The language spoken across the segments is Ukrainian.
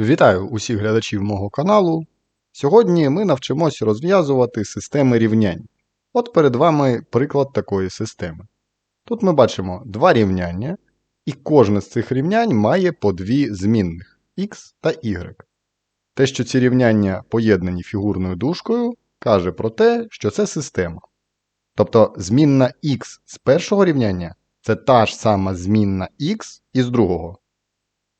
Вітаю усіх глядачів мого каналу. Сьогодні ми навчимося розв'язувати системи рівнянь. От перед вами приклад такої системи. Тут ми бачимо два рівняння, і кожне з цих рівнянь має по дві змінних x та y. Те, що ці рівняння поєднані фігурною дужкою, каже про те, що це система. Тобто змінна x з першого рівняння це та ж сама змінна x із другого.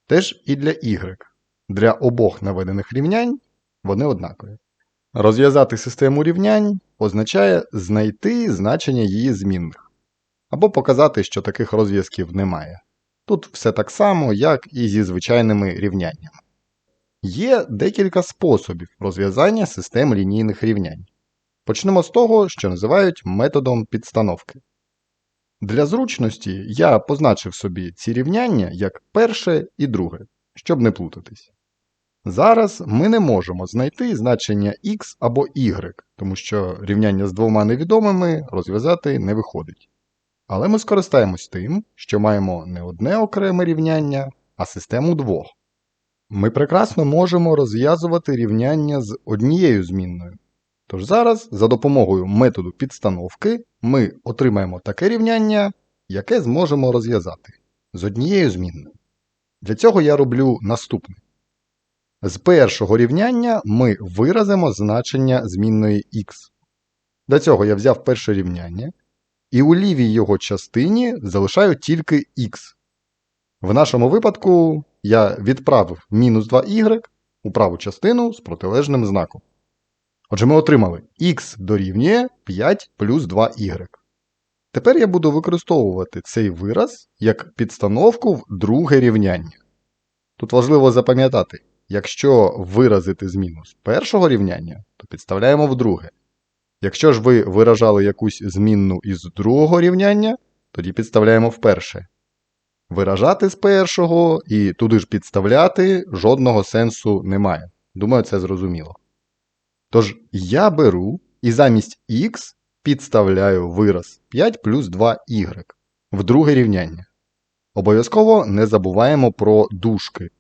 Теж і для y. Для обох наведених рівнянь вони однакові. Розв'язати систему рівнянь означає знайти значення її змінних, або показати, що таких розв'язків немає. Тут все так само, як і зі звичайними рівняннями. Є декілька способів розв'язання систем лінійних рівнянь. Почнемо з того, що називають методом підстановки. Для зручності я позначив собі ці рівняння як перше і друге, щоб не плутатись. Зараз ми не можемо знайти значення x або y, тому що рівняння з двома невідомими розв'язати не виходить. Але ми скористаємось тим, що маємо не одне окреме рівняння, а систему двох. Ми прекрасно можемо розв'язувати рівняння з однією змінною. Тож зараз, за допомогою методу підстановки, ми отримаємо таке рівняння, яке зможемо розв'язати з однією змінною. Для цього я роблю наступне. З першого рівняння ми виразимо значення змінної x. Для цього я взяв перше рівняння, і у лівій його частині залишаю тільки x. В нашому випадку я відправив мінус 2y у праву частину з протилежним знаком. Отже, ми отримали x дорівнює 5 плюс 2y. Тепер я буду використовувати цей вираз як підстановку в друге рівняння. Тут важливо запам'ятати, якщо виразити зміну з першого рівняння, то підставляємо в друге. Якщо ж ви виражали якусь змінну із другого рівняння, тоді підставляємо в перше. Виражати з першого і туди ж підставляти жодного сенсу немає. Думаю, це зрозуміло. Тож я беру і замість x підставляю вираз 5 плюс 2y в друге рівняння. Обов'язково не забуваємо про дужки.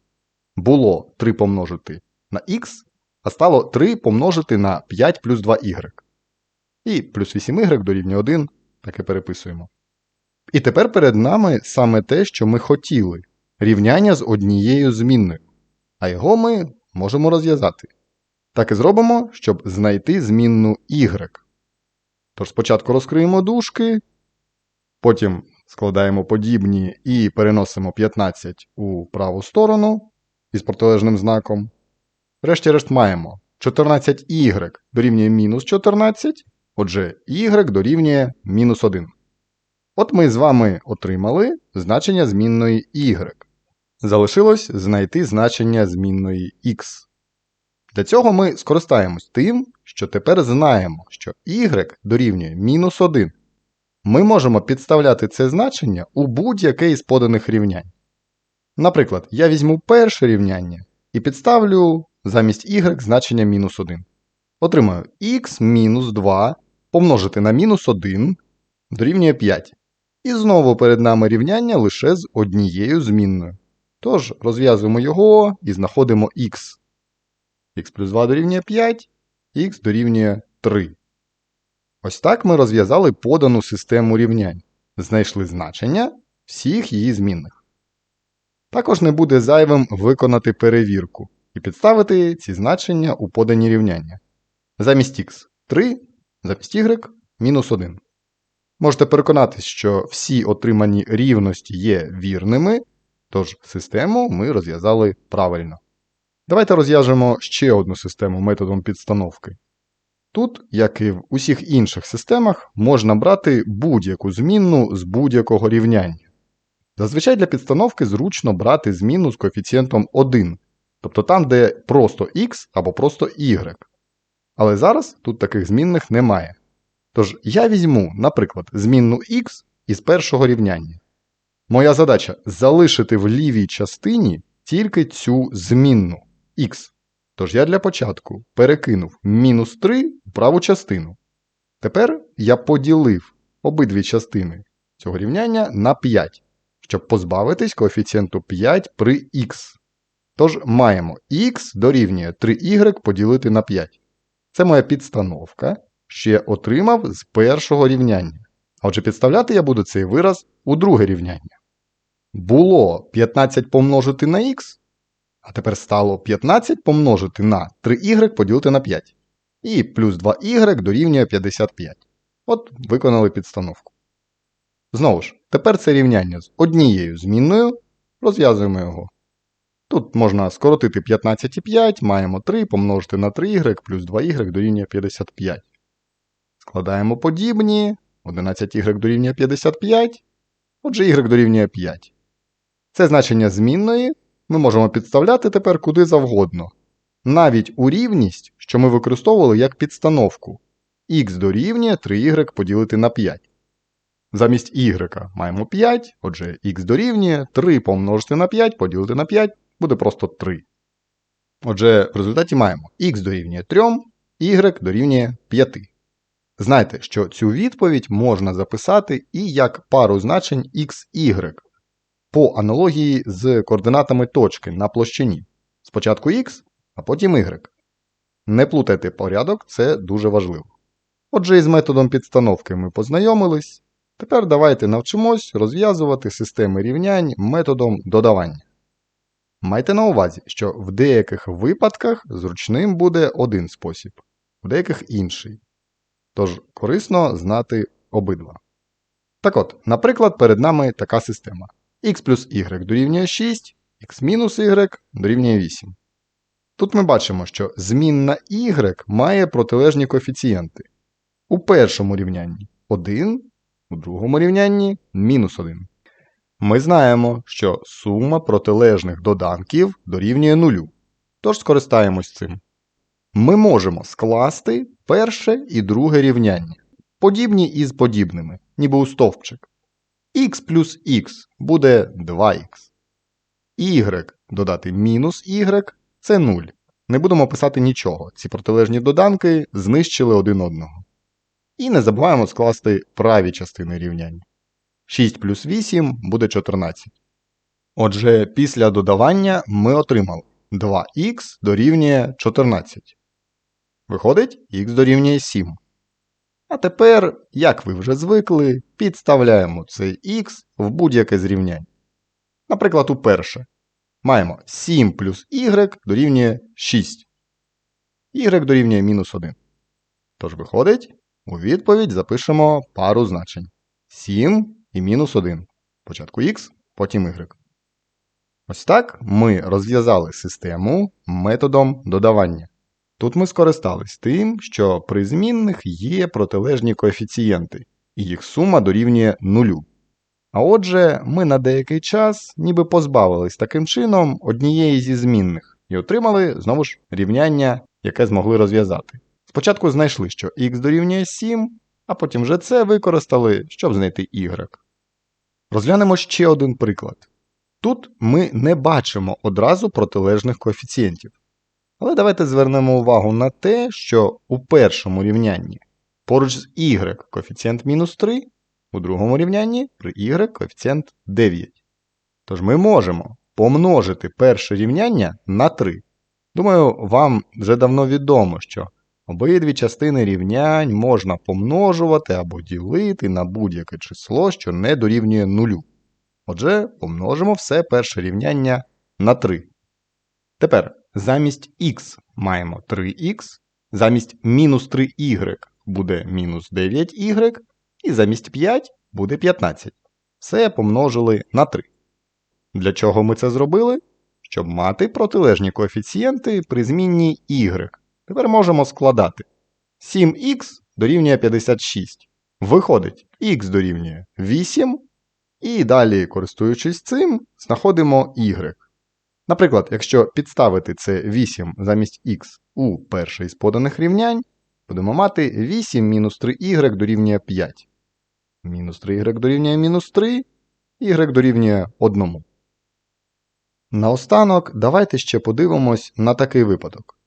Було 3 помножити на x, а стало 3 помножити на 5 плюс 2y. І плюс 8y дорівнює 1, так і переписуємо. І тепер перед нами саме те, що ми хотіли рівняння з однією змінною. А його ми можемо розв'язати. Так і зробимо, щоб знайти змінну y. Тож спочатку розкриємо дужки, потім складаємо подібні і переносимо 15 у праву сторону із протилежним знаком. Врешті-решт маємо 14y дорівнює мінус 14, отже, y дорівнює мінус 1. От ми з вами отримали значення змінної y. Залишилось знайти значення змінної x. Для цього ми скористаємось тим, що тепер знаємо, що y дорівнює мінус 1. Ми можемо підставляти це значення у будь-яке із поданих рівнянь. Наприклад, я візьму перше рівняння і підставлю замість y значення мінус 1. Отримаю x мінус 2 помножити на мінус 1 дорівнює 5. І знову перед нами рівняння лише з однією змінною. Тож розв'язуємо його і знаходимо x. х плюс 2 дорівнює 5, х дорівнює 3. Ось так ми розв'язали подану систему рівнянь. Знайшли значення всіх її змінних. Також не буде зайвим виконати перевірку і підставити ці значення у подані рівняння. Замість х 3, замість y мінус 1. Можете переконатись, що всі отримані рівності є вірними, тож систему ми розв'язали правильно. Давайте розв'яжемо ще одну систему методом підстановки. Тут, як і в усіх інших системах, можна брати будь-яку змінну з будь-якого рівняння. Зазвичай для підстановки зручно брати змінну з коефіцієнтом 1, тобто там, де просто x або просто y. Але зараз тут таких змінних немає. Тож я візьму, наприклад, змінну x із першого рівняння. Моя задача залишити в лівій частині тільки цю змінну x. Тож я для початку перекинув мінус 3 в праву частину. Тепер я поділив обидві частини цього рівняння на 5, щоб позбавитись коефіцієнту 5 при х. Тож маємо х дорівнює 3y поділити на 5. Це моя підстановка, що я отримав з першого рівняння. А отже, підставляти я буду цей вираз у друге рівняння. Було 15 помножити на х, а тепер стало 15 помножити на 3y поділити на 5. І плюс 2y дорівнює 55. От виконали підстановку. Знову ж, тепер це рівняння з однією змінною. Розв'язуємо його. Тут можна скоротити 15,5, маємо 3 помножити на 3y плюс 2y дорівнює 55. Складаємо подібні. 11y дорівнює 55. Отже, y дорівнює 5. Це значення змінної ми можемо підставляти тепер куди завгодно. Навіть у рівність, що ми використовували як підстановку. х дорівнює 3y поділити на 5. Замість y маємо 5, отже, х дорівнює 3 помножити на 5 поділити на 5 буде просто 3. Отже, в результаті маємо х дорівнює 3, y дорівнює 5. Знайте, що цю відповідь можна записати і як пару значень x, y по аналогії з координатами точки на площині. Спочатку x, а потім y. Не плутайте порядок, це дуже важливо. Отже, із методом підстановки ми познайомились. Тепер давайте навчимось розв'язувати системи рівнянь методом додавання. Майте на увазі, що в деяких випадках зручним буде один спосіб, в деяких інший. Тож корисно знати обидва. Так от, наприклад, перед нами така система x плюс y дорівнює 6, x мінус y дорівнює 8. Тут ми бачимо, що змінна y має протилежні коефіцієнти. У першому рівнянні 1, у другому рівнянні мінус 1. Ми знаємо, що сума протилежних доданків дорівнює нулю. Тож скористаємось цим. Ми можемо скласти перше і друге рівняння, подібні із подібними, ніби у стовпчик. х плюс х буде 2х. y додати мінус y це 0. Не будемо писати нічого. Ці протилежні доданки знищили один одного. І не забуваємо скласти праві частини рівняння. 6 плюс 8 буде 14. Отже, після додавання ми отримали 2х дорівнює 14. Виходить, х дорівнює 7. А тепер, як ви вже звикли, підставляємо цей х в будь-яке зрівняння. Наприклад, уперше маємо 7 плюс y дорівнює 6. y дорівнює мінус 1. Тож виходить, у відповідь запишемо пару значень. 7 і мінус 1. Спочатку х, потім y. Ось так ми розв'язали систему методом додавання. Тут ми скористались тим, що при змінних є протилежні коефіцієнти, і їх сума дорівнює нулю. А отже, ми на деякий час ніби позбавились таким чином однієї зі змінних і отримали знову ж рівняння, яке змогли розв'язати. Спочатку знайшли, що х дорівнює 7, а потім вже це використали, щоб знайти y. Розглянемо ще один приклад. Тут ми не бачимо одразу протилежних коефіцієнтів. Але давайте звернемо увагу на те, що у першому рівнянні поруч з y коефіцієнт мінус 3, у другому рівнянні при y коефіцієнт 9. Тож ми можемо помножити перше рівняння на 3. Думаю, вам вже давно відомо, що обидві частини рівнянь можна помножувати або ділити на будь-яке число, що не дорівнює нулю. Отже, помножимо все перше рівняння на 3. Тепер замість х маємо 3х, замість мінус 3y буде мінус 9y, і замість 5 буде 15. Все помножили на 3. Для чого ми це зробили? Щоб мати протилежні коефіцієнти при змінні y. Тепер можемо складати 7х дорівнює 56. Виходить, х дорівнює 8. І далі, користуючись цим, знаходимо y. Наприклад, якщо підставити це 8 замість х у перший з поданих рівнянь, будемо мати 8 мінус 3y дорівнює 5. Мінус 3y дорівнює мінус 3, y дорівнює 1. Наостанок, давайте ще подивимось на такий випадок.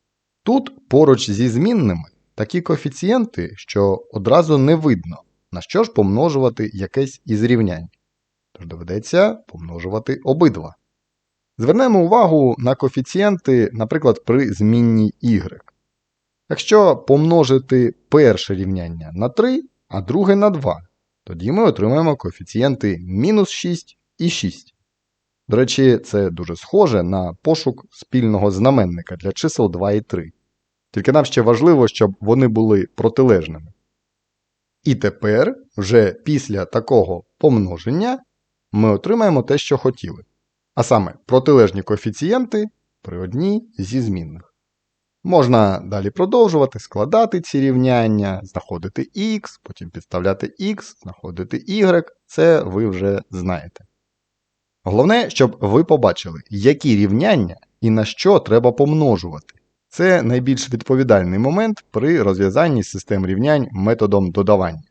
Тут поруч зі змінними такі коефіцієнти, що одразу не видно, на що ж помножувати якесь із рівнянь. Тож доведеться помножувати обидва. Звернемо увагу на коефіцієнти, наприклад, при змінній y. Якщо помножити перше рівняння на 3, а друге на 2, тоді ми отримаємо коефіцієнти мінус 6 і 6. До речі, це дуже схоже на пошук спільного знаменника для чисел 2 і 3. Тільки нам ще важливо, щоб вони були протилежними. І тепер, вже після такого помноження, ми отримаємо те, що хотіли. А саме протилежні коефіцієнти при одній зі змінних. Можна далі продовжувати складати ці рівняння, знаходити x, потім підставляти x, знаходити y. Це ви вже знаєте. Головне, щоб ви побачили, які рівняння і на що треба помножувати. Це найбільш відповідальний момент при розв'язанні систем рівнянь методом додавання.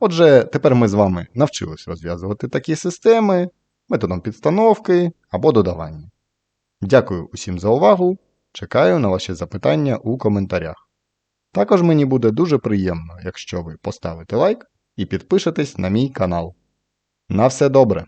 Отже, тепер ми з вами навчились розв'язувати такі системи методом підстановки або додавання. Дякую усім за увагу. Чекаю на ваші запитання у коментарях. Також мені буде дуже приємно, якщо ви поставите лайк і підпишетесь на мій канал. На все добре!